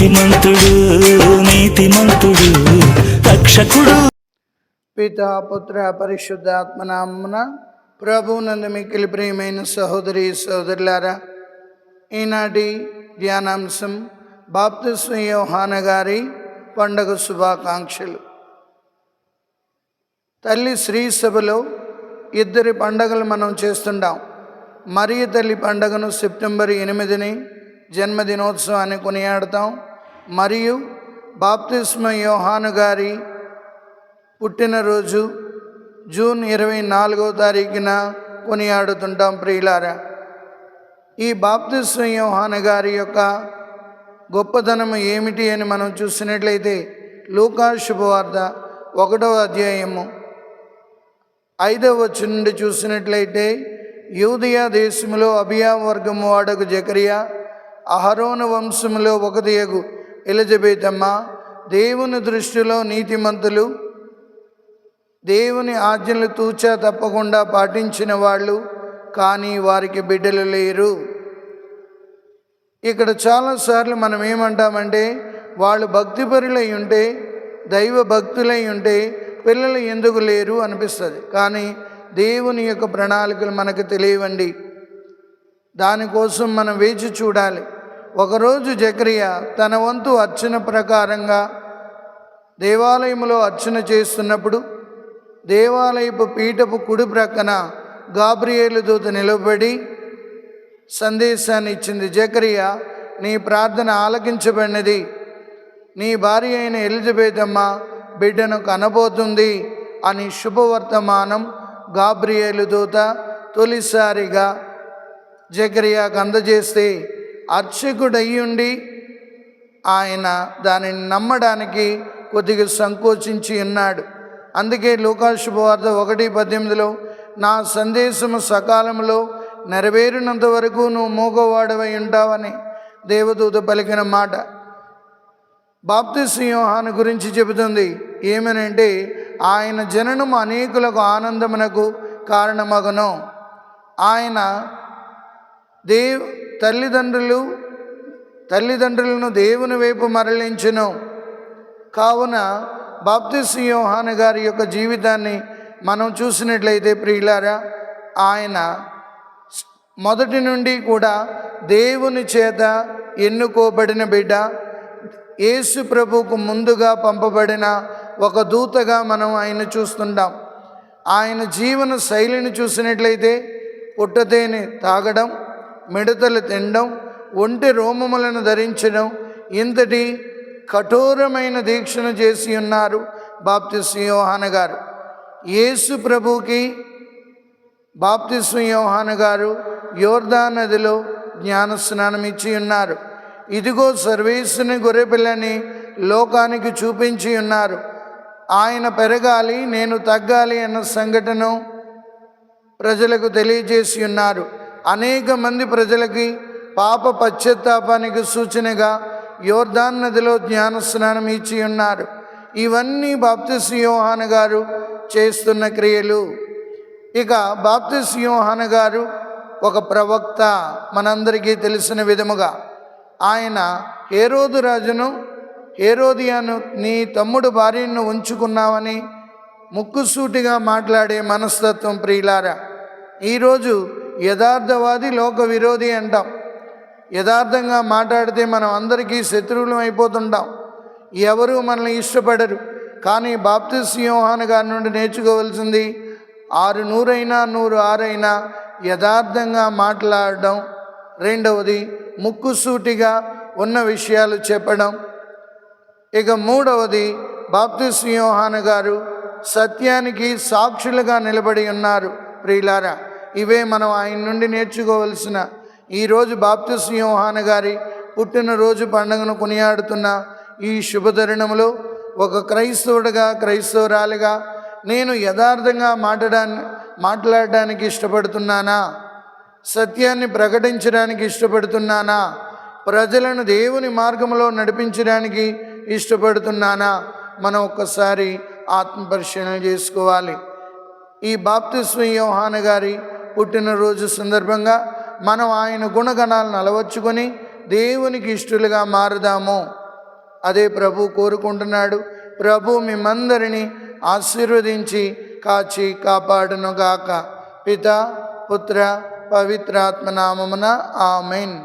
నీతిమంతుడు నీతిమంతుడు రక్షకుడు. పిత పుత్ర పరిశుద్ధాత్మనామన ప్రభునందు మిక్కిలి ప్రియమైన సహోదరి సహోదరులారా ఈనాటి ధ్యానాంశం బాప్తిస్మ యోహాన గారి పండగ శుభాకాంక్షలు. తల్లి శ్రీ సభలో ఇద్దరి పండగలు మనం చేస్తుంటాం. మరియ తల్లి పండగను సెప్టెంబర్ ఎనిమిదిని జన్మదినోత్సవాన్ని కొనియాడతాం. మరియు బాప్తిస్మ యోహాను గారి పుట్టినరోజు జూన్ ఇరవై నాలుగో తారీఖున కొనియాడుతుంటాం ప్రియులారా. ఈ బాప్తిస్మ యోహాను గారి యొక్క గొప్పతనం ఏమిటి అని మనం చూసినట్లయితే లూకా శుభవార్త ఒకటవ అధ్యాయము ఐదవ వచ్చి నుండి చూసినట్లయితే యూదియా దేశములో అభియా వర్గము వాడకు జకరియా అహరోను వంశములో ఒకదియగు ఎలిజబెతమ్మ దేవుని దృష్టిలో నీతిమంతులు దేవుని ఆజ్ఞలు తూచా తప్పకుండా పాటించిన వాళ్ళు కానీ వారికి బిడ్డలు లేరు. ఇక్కడ చాలాసార్లు మనం ఏమంటామంటే వాళ్ళు భక్తిపరులై ఉంటే దైవ భక్తులై ఉంటే పిల్లలు ఎందుకు లేరు అనిపిస్తుంది. కానీ దేవుని యొక్క ప్రణాళికలు మనకు తెలియవండి. దానికోసం మనం వేచి చూడాలి. ఒకరోజు జకరియా తన వంతు అర్చన ప్రకారంగా దేవాలయంలో అర్చన చేస్తున్నప్పుడు దేవాలయపు పీఠపు కుడి ప్రక్కన గాబ్రియేలు దూత నిలబడి సందేశాన్ని ఇచ్చింది జకరియా నీ ప్రార్థన ఆలకించబడినది. నీ భార్య అయిన ఎలిజబెత్ అమ్మ బిడ్డను కనబోతుంది అని శుభవర్తమానం గాబ్రియేలు దూత తొలిసారిగా జకరియాకు అందజేస్తే అర్చకుడయ్యుండి ఆయన దానిని నమ్మడానికి కొద్దిగా సంకోచించి ఉన్నాడు. అందుకే లోకాశుభవార్త ఒకటి పద్దెనిమిదిలో నా సందేశము సకాలంలో నెరవేరినంత వరకు నువ్వు మూగవాడవై ఉంటావని దేవదూత పలికిన మాట. బాప్తిస్ యోహాను గురించి చెబుతుంది. ఏమనంటే ఆయన జననం అనేకులకు ఆనందమునకు కారణమగను. ఆయన దేవ్ తల్లిదండ్రులు తల్లిదండ్రులను దేవుని వైపు మరలించును. కావున బాప్తిస్ యోహాను గారి యొక్క జీవితాన్ని మనం చూసినట్లయితే ప్రియులారా ఆయన మొదటి నుండి కూడా దేవుని చేత ఎన్నుకోబడిన బిడ్డ యేసు ప్రభుకు ముందుగా పంపబడిన ఒక దూతగా మనం ఆయన చూస్తుంటాం. ఆయన జీవన శైలిని చూసినట్లయితే పుట్టతేని తాగడం మిడతలు తినడం ఒంటి రోమములను ధరించడం ఇంతటి కఠోరమైన దీక్షను చేసి ఉన్నారు బాప్తిస్ యోహాన గారు. యేసు ప్రభుకి బాప్తిస్మ యోహాన గారు యోర్దా నదిలో జ్ఞానస్నానం ఇచ్చి ఉన్నారు. ఇదిగో సర్వేసుని గొర్రెపిల్లని లోకానికి చూపించి ఉన్నారు. ఆయన పెరగాలి నేను తగ్గాలి అన్న సంఘటన ప్రజలకు తెలియజేసి ఉన్నారు. అనేక మంది ప్రజలకి పాప పశ్చాత్తాపానికి సూచనగా యోర్ధాన్ నదిలో జ్ఞానస్నానం ఇచ్చి ఉన్నారు. ఇవన్నీ బాప్తిస్ యోహాన గారు చేస్తున్న క్రియలు. ఇక బాప్తిస్ యోహాన గారు ఒక ప్రవక్త మనందరికీ తెలిసిన విధముగా ఆయన హేరోదు రాజును హేరోదియాను నీ తమ్ముడు భార్యను ఉంచుకున్నావని ముక్కుసూటిగా మాట్లాడే మనస్తత్వం ప్రియులారా ఈరోజు యథార్థవాది లోక విరోధి అంటాం. యథార్థంగా మాట్లాడితే మనం అందరికీ శత్రువులం అయిపోతుంటాం. ఎవరు మనల్ని ఇష్టపడరు. కానీ బాప్తిస్ యోహాన్ గారి నుండి నేర్చుకోవాల్సింది ఆరు నూరైనా నూరు ఆరైనా యథార్థంగా మాట్లాడడం. రెండవది ముక్కుసూటిగా ఉన్న విషయాలు చెప్పడం. ఇక మూడవది బాప్తిస్ యోహాన్ గారు సత్యానికి సాక్షులుగా నిలబడి ఉన్నారు ప్రియులారా. ఇవే మనం ఆయన నుండి నేర్చుకోవలసిన. ఈరోజు బాప్తిస్ యోహాన్ గారి పుట్టినరోజు పండుగను కొనియాడుతున్న ఈ శుభతరుణంలో ఒక క్రైస్తవుడిగా క్రైస్తవురాలిగా నేను యథార్థంగా మాట్లాడాన్ని మాట్లాడడానికి ఇష్టపడుతున్నానా? సత్యాన్ని ప్రకటించడానికి ఇష్టపడుతున్నానా? ప్రజలను దేవుని మార్గంలో నడిపించడానికి ఇష్టపడుతున్నానా? మనం ఒక్కసారి ఆత్మపరిశీలన చేసుకోవాలి. ఈ బాప్తిస్వ యోహాన గారి పుట్టినరోజు సందర్భంగా మనం ఆయన గుణగణాలను అలవర్చుకొని దేవునికి ఇష్టలుగా మారుదాము. అదే ప్రభు కోరుకుంటున్నాడు. ప్రభు మిమ్మందరినీ ఆశీర్వదించి కాచి కాపాడునుగాక. పిత పుత్ర పవిత్రాత్మ నామమున ఆమెన్.